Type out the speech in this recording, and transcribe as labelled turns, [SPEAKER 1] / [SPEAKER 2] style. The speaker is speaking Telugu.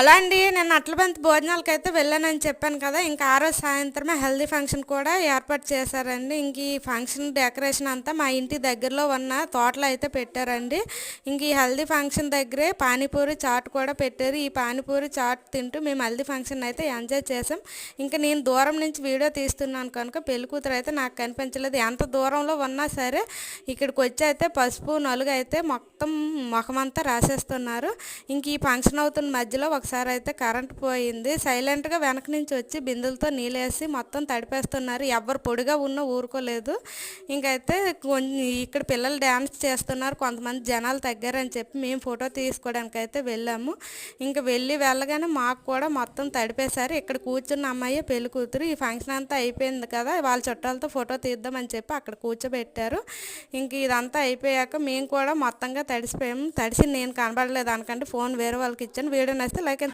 [SPEAKER 1] అలా అండి నేను అట్లబంతి భోజనాలకు అయితే వెళ్ళానని చెప్పాను కదా ఇంకా ఆ రోజు సాయంత్రమే హెల్దీ ఫంక్షన్ కూడా ఏర్పాటు చేశారండి. ఇంక ఈ ఫంక్షన్ డెకరేషన్ అంతా మా ఇంటి దగ్గరలో ఉన్న తోటలో అయితే పెట్టారండి. ఇంక ఈ హెల్దీ ఫంక్షన్ దగ్గరే పానీపూరి చాట్ కూడా పెట్టారు. ఈ పానీపూరి చాట్ తింటూ మేము హెల్దీ ఫంక్షన్ అయితే ఎంజాయ్ చేసాం ఇంకా నేను దూరం నుంచి వీడియో తీస్తున్నాను కనుక పెళ్ళి కూతురు అయితే నాకు కనిపించలేదు. ఎంత దూరంలో ఉన్నా సరే ఇక్కడికి వచ్చి అయితే పసుపు నలుగు అయితే మొత్తం ముఖమంతా రాసేస్తున్నారు. ఇంక ఈ ఫంక్షన్ అవుతున్న మధ్యలో ఒకసారి అయితే కరెంట్ పోయింది. సైలెంట్గా వెనక నుంచి వచ్చి బిందులతో నీళ్ళేసి మొత్తం తడిపేస్తున్నారు. ఎవరు పొడిగా ఉన్నా ఊరుకోలేదు. ఇంకైతే కొన్ని ఇక్కడ పిల్లలు డ్యాన్స్ చేస్తున్నారు. కొంతమంది జనాలు తగ్గారని చెప్పి మేము ఫోటో తీసుకోవడానికి అయితే వెళ్ళాము. ఇంకా వెళ్ళి వెళ్ళగానే మాకు కూడా మొత్తం తడిపేశారు. ఇక్కడ కూర్చున్న అమ్మాయి పెళ్ళి కూతురు. ఈ ఫంక్షన్ అంతా అయిపోయింది కదా వాళ్ళ చుట్టాలతో ఫోటో తీద్దామని చెప్పి అక్కడ కూర్చోబెట్టారు. ఇంక ఇదంతా అయిపోయాక మేము కూడా మొత్తంగా తడిసిపోయాము. తడిసి నేను కనబడలేదు అనకంటే ఫోన్ వేరే వాళ్ళకి ఇచ్చాను. వీడియో నచ్చితే